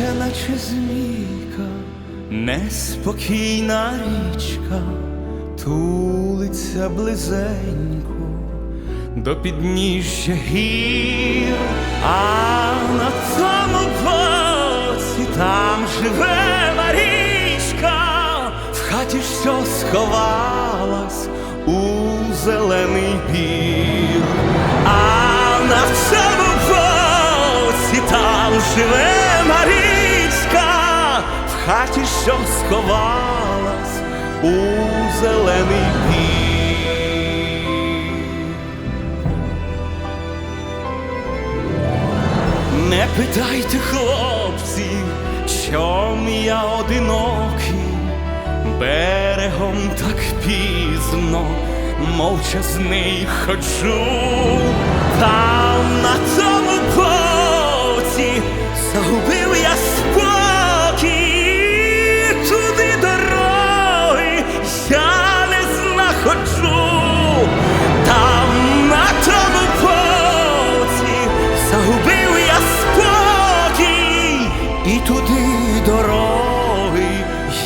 наче змійка, неспокійна річка, тулиться близенько до підніжжя гір, а на тому боці там живе Марічка, в хаті що сховалась у зелений бір, а на цьому боці там живе хаті що сховалась у зелений бір. Не питайте, хлопці, чом я одинокий, берегом так пізно, мовчазний ходжу,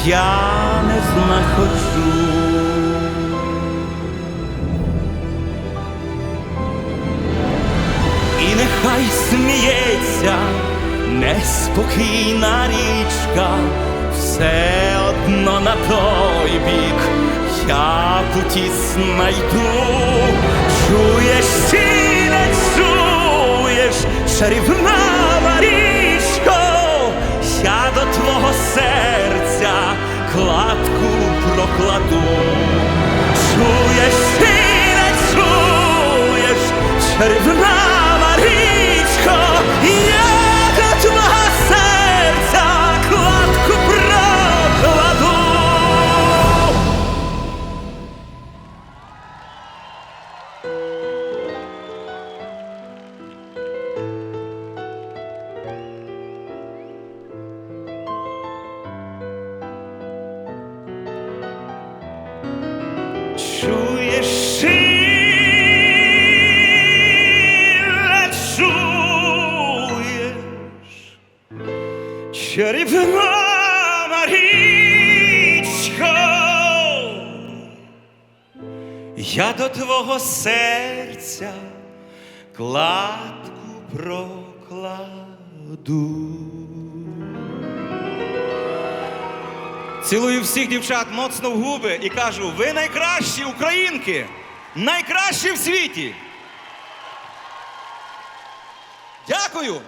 я не знаходжу. І нехай сміється неспокійна річка, все одно на той бік я путі знайду. Чуєш чи не чуєш, чарівна чарівна Марічко, я до твого серця кладку прокладу. Чуєш чарівна Марічко, я до твого серця кладку прокладу. Цілую всіх дівчат моцно в губи і кажу: ви найкращі українки! Найкращі в світі! Дякую!